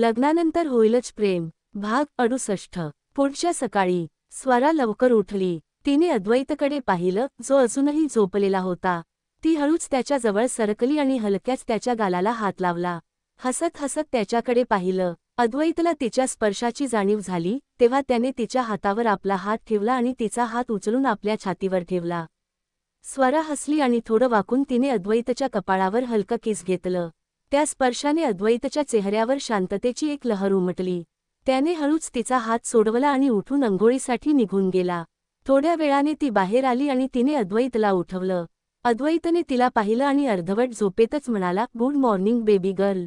लग्नानंतर होईलच प्रेम. भाग अडुसष्ट पुढच्या सकाळी स्वरा लवकर उठली. तिने अद्वैतकडे पाहिलं जो अजूनही झोपलेला होता. ती हळूच त्याच्याजवळ सरकली आणि हलक्याच त्याच्या गालाला हात लावला. हसत हसत त्याच्याकडे पाहिलं. अद्वैतला तिच्या स्पर्शाची जाणीव झाली तेव्हा त्याने तिच्या हातावर आपला हात ठेवला आणि तिचा हात उचलून आपल्या छातीवर ठेवला. स्वरा हसली आणि थोडं वाकून तिने अद्वैतच्या कपाळावर हलकं किस घेतलं. त्या स्पर्शाने अद्वैतच्या चेहऱ्यावर शांततेची एक लहर उमटली. त्याने हळूच तिचा हात सोडवला आणि उठून अंघोळीसाठी निघून गेला. थोड्या वेळाने ती बाहेर आली आणि तिने अद्वैतला उठवलं. अद्वैतने तिला पाहिलं आणि अर्धवट झोपेतच म्हणाला good morning baby girl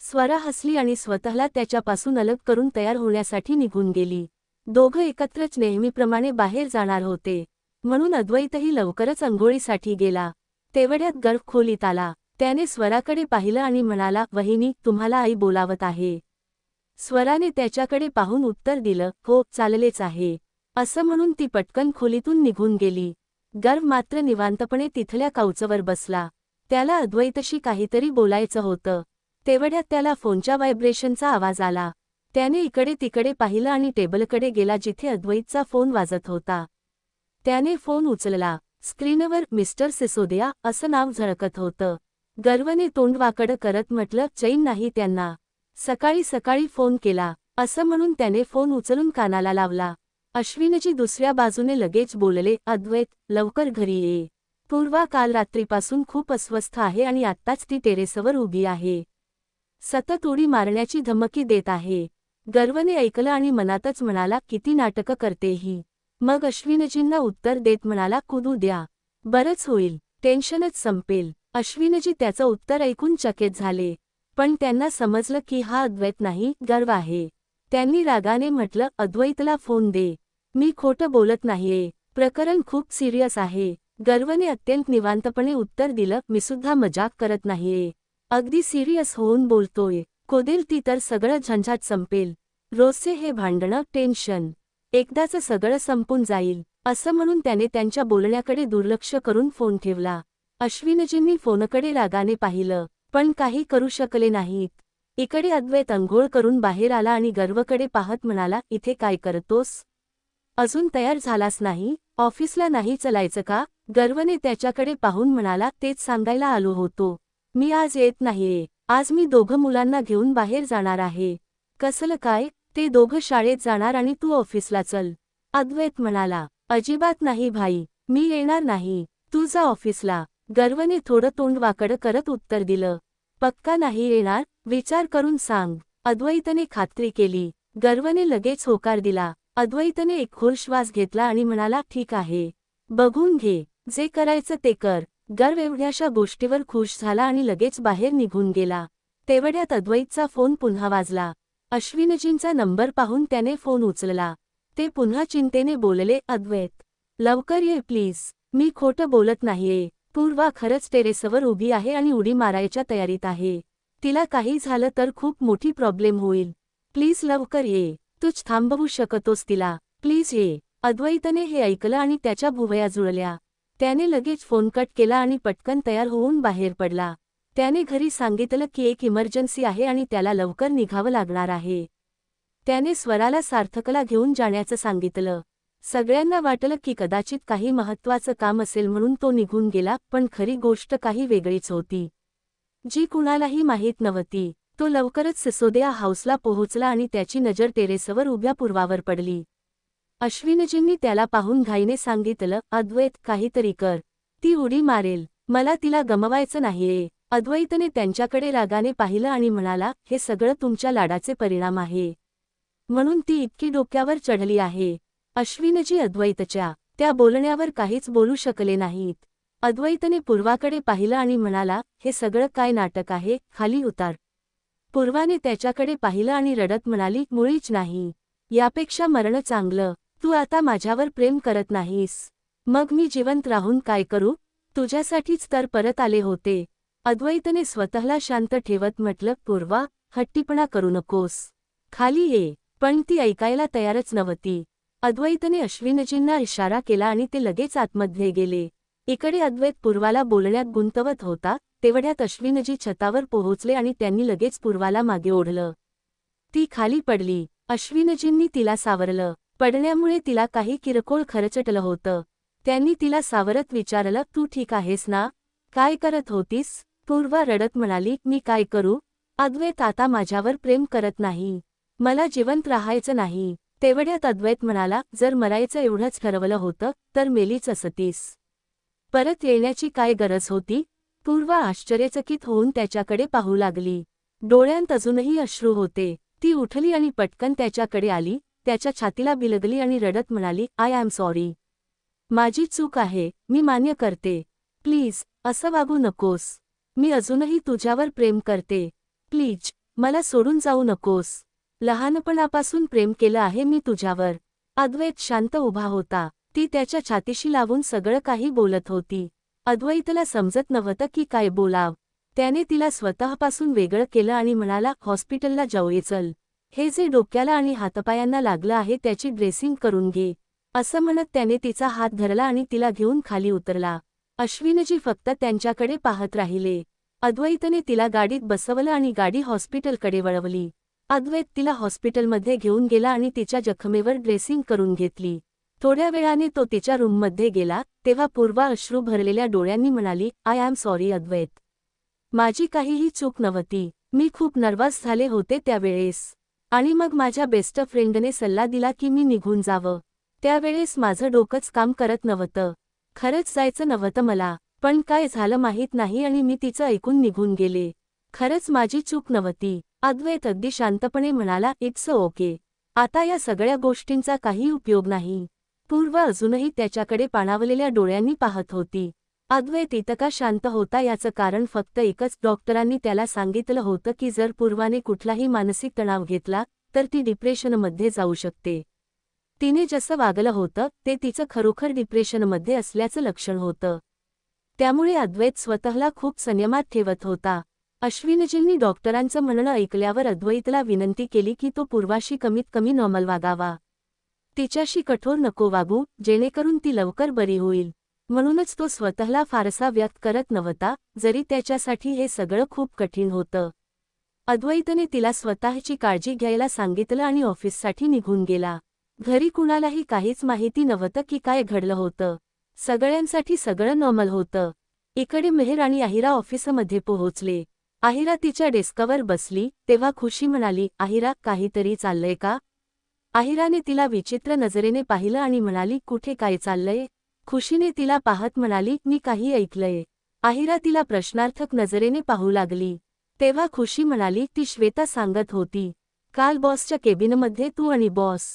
Swara हसली आणि स्वतःला त्याच्यापासून अलग करून तयार होण्यासाठी निघून गेली. दोघं एकत्रच नेहमीप्रमाणे बाहेर जाणार होते. म्हणून अद्वैतही लवकरच अंघोळीसाठी गेला. तेवढ्यात गर्भ खोलीत आला. त्याने स्वराकडे पाहिलं आणि म्हणाला वहिनी तुम्हाला आई बोलावत आहे. स्वराने त्याच्याकडे पाहून उत्तर दिलं हो चाललेच आहे. असं म्हणून ती पटकन खोलीतून निघून गेली. गर्व मात्र निवांतपणे तिथल्या काउचवर बसला. त्याला अद्वैतशी काहीतरी बोलायचं होतं. तेवढ्यात त्याला फोनच्या व्हायब्रेशनचा आवाज आला. त्याने इकडे तिकडे पाहिलं आणि टेबलकडे गेला जिथे अद्वैतचा फोन वाजत होता. त्याने फोन उचलला. स्क्रीनवर मिस्टर सिसोदिया असं नाव झळकत होतं. गर्वने तोंडवाकडं करत म्हटलं चैन नाही त्यांना. सकाळी सकाळी फोन केला. असं म्हणून त्याने फोन उचलून कानाला लावला. अश्विनजी दुसऱ्या बाजूने लगेच बोलले अद्वैत लवकर घरी ये. पूर्वा काल रात्रीपासून खूप अस्वस्थ आहे आणि आत्ताच ती टेरेसवर उभी आहे. सतत उडी मारण्याची धमकी देत आहे. गर्वने ऐकलं आणि मनातच म्हणाला किती नाटकं करते ही. मग अश्विनजींना उत्तर देत म्हणाला कुदू द्या. बरंच होईल. टेन्शनच संपेल. अश्विनजी त्याचं उत्तर ऐकून चकित झाले. पण त्यांना समजलं की हा अद्वैत नाही गर्व आहे. त्यांनी रागाने म्हटलं अद्वैतला फोन दे. मी खोटं बोलत नाहीये. प्रकरण खूप सिरियस आहे. गर्वने अत्यंत निवांतपणे उत्तर दिलं मी सुद्धा मजाक करत नाहीये. अगदी सिरियस होऊन बोलतोय. कोदेल ती तर सगळं झंझाट संपेल. रोजचे हे भांडणं टेन्शन एकदाचं सगळं संपून जाईल. असं म्हणून त्याने त्यांच्या बोलण्याकडे दुर्लक्ष करून फोन ठेवला. अश्विनजींनी फोनकडे रागाने पाहिलं पण काही करू शकले नाहीत. इकडे अद्वैत अंघोळ करून बाहेर आला आणि गर्वकडे पाहत म्हणाला इथे काय करतोस? अजून तयार झालास नाही? ऑफिसला नाही चलायचं का? गर्वने त्याच्याकडे पाहून म्हणाला तेच सांगायला आलो होतो. मी आज येत नाहीये. आज मी दोघं मुलांना घेऊन बाहेर जाणार आहे. कसलं काय? ते दोघं शाळेत जाणार आणि तू ऑफिसला चल. अद्वैत म्हणाला अजिबात नाही भाई. मी येणार नाही. तू जा ऑफिसला. गर्वने थोडं तोंड वाकडं करत उत्तर दिलं. पक्का नाही येणार विचार करून सांग. अद्वैतने खात्री केली. गर्वने लगेच होकार दिला. अद्वैतने एक खोल श्वास घेतला आणि म्हणाला ठीक आहे. बघून घे. जे करायचं ते कर. गर्व एवढ्याशा गोष्टीवर खुश झाला आणि लगेच बाहेर निघून गेला. तेवढ्यात अद्वैतचा फोन पुन्हा वाजला. अश्विनजींचा नंबर पाहून त्याने फोन उचलला. ते पुन्हा चिंतेने बोलले अद्वैत लवकर ये प्लीज. मी खोटं बोलत नाहीये. पूर्वा खरंच टेरेसवर उभी आहे आणि उडी मारायच्या तयारीत आहे. तिला काही झालं तर खूप मोठी प्रॉब्लेम होईल. प्लीज लवकर ये. तूच थांबवू शकतोस तिला. प्लीज ये. अद्वैतने हे ऐकलं आणि त्याच्या भुवया जुळल्या. त्याने लगेच फोन कट केला आणि पटकन तयार होऊन बाहेर पडला. त्याने घरी सांगितलं की एक इमर्जन्सी आहे आणि त्याला लवकर निघावं लागणार आहे. त्याने स्वराला सार्थकला घेऊन जाण्याचं सांगितलं. सगळ्यांना वाटलं की कदाचित काही महत्वाचं काम असेल म्हणून तो निघून गेला पण खरी गोष्ट काही वेगळीच होती. जी कुणालाही माहीत नव्हती तो लवकरच सिसोदिया हाऊसला पोहोचला आणि त्याची नजर टेरेसवर उभ्या पूर्वावर पडली. अश्विनजींनी त्याला पाहून घाईने सांगितलं अद्वैत काहीतरी कर. ती उडी मारेल. मला तिला गमवायचं नाहीये. अद्वैतने त्यांच्याकडे रागाने पाहिलं आणि म्हणाला हे सगळं तुमच्या लाडाचे परिणाम आहे. म्हणून ती इतकी डोक्यावर चढली आहे. अश्विनजी अद्वैतच्या त्या बोलण्यावर काहीच बोलू शकले नाहीत. अद्वैतने पूर्वाकडे पाहिलं आणि म्हणाला हे सगळं काय नाटक आहे? खाली उतार. पूर्वाने त्याच्याकडे पाहिलं आणि रडत म्हणाली मुळीच नाही. यापेक्षा मरण चांगलं. तू आता माझ्यावर प्रेम करत नाहीस. मग मी जिवंत राहून काय करू? तुझ्यासाठीच तर परत आले होते. अद्वैतने स्वतःला शांत ठेवत म्हटलं पूर्वा हट्टीपणा करू नकोस. खाली ये. पण ती ऐकायला तयारच नव्हती. अद्वैतने अश्विनजींना इशारा केला आणि ते लगेच आतमध्ये गेले. इकडे अद्वैत पूर्वाला बोलण्यात गुंतवत होता तेवढ्यात अश्विनजी छतावर पोहोचले आणि त्यांनी लगेच पूर्वाला मागे ओढलं. ती खाली पडली. अश्विनजींनी तिला सावरलं. पडण्यामुळे तिला काही किरकोळ खरचटलं होतं. त्यांनी तिला सावरत विचारलं तू ठीक आहेस ना? काय करत होतीस पूर्वा रडत म्हणाली मी काय करू? अद्वैत आता माझ्यावर प्रेम करत नाही. मला जिवंत राहायचं नाही. तेवढ्यात अद्वैत म्हणाला जर मरायचं एवढंच ठरवलं होतं तर मेलीच असतीस. परत येण्याची काय गरज होती? पूर्वा आश्चर्यचकित होऊन त्याच्याकडे पाहू लागली. डोळ्यांत अजूनही अश्रू होते. ती उठली आणि पटकन त्याच्याकडे आली त्याच्या छातीला बिलगली आणि रडत म्हणाली आय एम सॉरी माझी चूक आहे. मी मान्य करते. प्लीज असं वागू नकोस. मी अजूनही तुझ्यावर प्रेम करते. प्लीज मला सोडून जाऊ नकोस. लहानपणापासून प्रेम केलं आहे मी तुझ्यावर. अद्वैत शांत उभा होता. ती त्याच्या छातीशी लावून सगळं काही बोलत होती. अद्वैतला समजत नव्हतं की काय बोलाव. त्याने तिला स्वतःपासून वेगळं केलं आणि म्हणाला हॉस्पिटलला जाऊये चल. हे जे डोक्याला आणि हातपायांना लागलं आहे त्याची ड्रेसिंग करून घे. असं म्हणत त्याने तिचा हात धरला आणि तिला घेऊन खाली उतरला. अश्विनजी फक्त त्यांच्याकडे पाहत राहिले. अद्वैतने तिला गाडीत बसवलं आणि गाडी हॉस्पिटलकडे वळवली. अद्वैत तिला हॉस्पिटलमध्ये घेऊन गेला आणि तिच्या जखमेवर ड्रेसिंग करून घेतली. थोड्या वेळाने तो तिच्या रूममध्ये गेला तेव्हा पूर्वा अश्रू भरलेल्या डोळ्यांनी म्हणाली आय एम सॉरी अद्वैत. माझी काहीही चूक नव्हती. मी खूप नर्वस झाले होते त्यावेळेस. आणि मग माझ्या बेस्ट फ्रेंडने सल्ला दिला की मी निघून जावं. त्यावेळेस माझं डोकंच काम करत नव्हतं. खरंच जायचं नव्हतं मला. पण काय झालं माहीत नाही आणि मी तिचं ऐकून निघून गेले. खरंच माझी चूक नव्हती. अद्वैत अगदी शांतपणे म्हणाला इट्स ओके आता या सगळ्या गोष्टींचा काही उपयोग नाही. पूर्व अजूनही त्याच्याकडे पाणावलेल्या डोळ्यांनी पाहत होती. अद्वैत इतका शांत होता याचं कारण फक्त एकच डॉक्टरांनी त्याला सांगितलं होतं की जर पूर्वाने कुठलाही मानसिक तणाव घेतला तर ती डिप्रेशनमध्ये जाऊ शकते. तिने जसं वागलं होतं ते तिचं खरोखर डिप्रेशनमध्ये असल्याचं लक्षण होतं. त्यामुळे अद्वैत स्वतःला खूप संयमात ठेवत होता. अश्विनजींनी डॉक्टरांचं म्हणणं ऐकल्यावर अद्वैतला विनंती केली की तो पूर्वाशी कमीत कमी नॉर्मल वागावा. तिच्याशी कठोर नको वागू जेणेकरून ती लवकर बरी होईल. म्हणूनच तो स्वतःला फारसा व्यक्त करत नव्हता जरी त्याच्यासाठी हे सगळं खूप कठीण होतं. अद्वैतने तिला स्वतःची काळजी घ्यायला सांगितलं आणि ऑफिससाठी निघून गेला. घरी कुणालाही काहीच माहिती नव्हतं की काय घडलं होतं. सगळ्यांसाठी सगळं नॉर्मल होतं. इकडे मेहर आणि आहिरा ऑफिसमध्ये पोहोचले. आहिरा तिच्या डेस्कवर बसली तेव्हा खुशी म्हणाली आहिरा काहीतरी चाललंय का? आहिराने तिला विचित्र नजरेने पाहिलं आणि म्हणाली कुठे काय चाललंय? खुशीने तिला पाहत म्हणाली मी काही ऐकलंय. आहिरा तिला प्रश्नार्थक नजरेने पाहू लागली. तेव्हा खुशी म्हणाली ती श्वेता सांगत होती काल बॉसच्या केबिनमध्ये तू आणि बॉस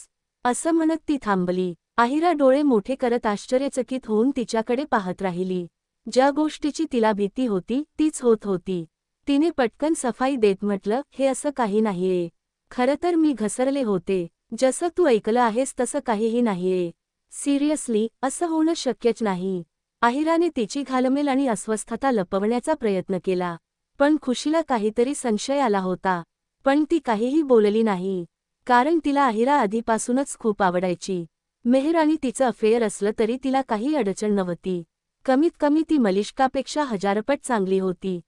असं म्हणत ती थांबली. आहिरा डोळे मोठे करत आश्चर्यचकित होऊन तिच्याकडे पाहत राहिली. ज्या गोष्टीची तिला भीती होती तीच होत होती. तिने पटकन सफाई देत म्हटलं हे असं काही नाहीये. खरं तर मी घसरले होते. जसं तू ऐकलं आहेस तसं काहीही नाहीये. सिरियसली असं होणं शक्यच नाही. आहिराने तिची घालमेल आणि अस्वस्थता लपवण्याचा प्रयत्न केला. पण खुशीला काहीतरी संशय आला होता. पण ती काहीही बोलली नाही. कारण तिला आहिरा आधीपासूनच खूप आवडायची. मेहर आणि तिचं अफेअर असलं तरी तिला काही अडचण नव्हती. कमीत कमी ती मलिष्कापेक्षा हजारपट चांगली होती.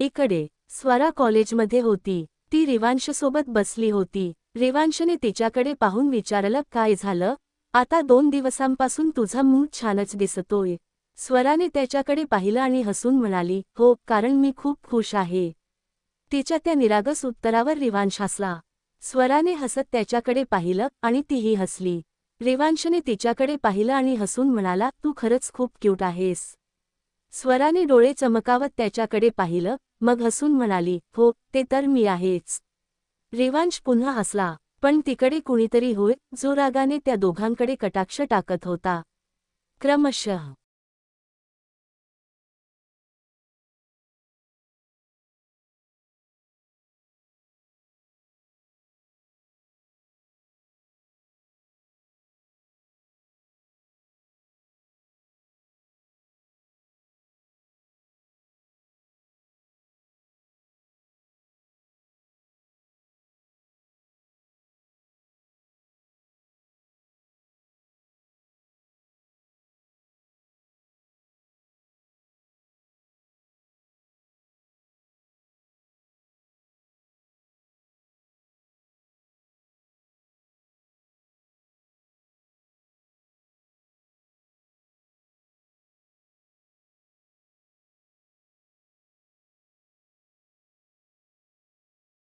इकडे स्वरा कॉलेजमध्ये होती. ती रेवांशसोबत बसली होती. रेवांशने तिच्याकडे पाहून विचारलं काय झालं? आता दोन दिवसांपासून तुझा मूड छानच दिसतोय. स्वराने त्याच्याकडे पाहिलं आणि हसून म्हणाली हो कारण मी खूप खुश आहे. तिच्या त्या निरागस उत्तरावर रिवांश हसला. स्वराने हसत त्याच्याकडे पाहिलं आणि तीही हसली. रिवांशने तिच्याकडे पाहिलं आणि हसून म्हणाला तू खरंच खूप क्यूट आहेस. स्वराने डोळे चमकावत त्याच्याकडे पाहिलं मग हसून म्हणाली हो ते तर मी आहेच. रेवांश पुन्हा हसला पण तिकडे कुणीतरी होय जो रागाने त्या दोघांकडे कटाक्ष टाकत होता. क्रमशः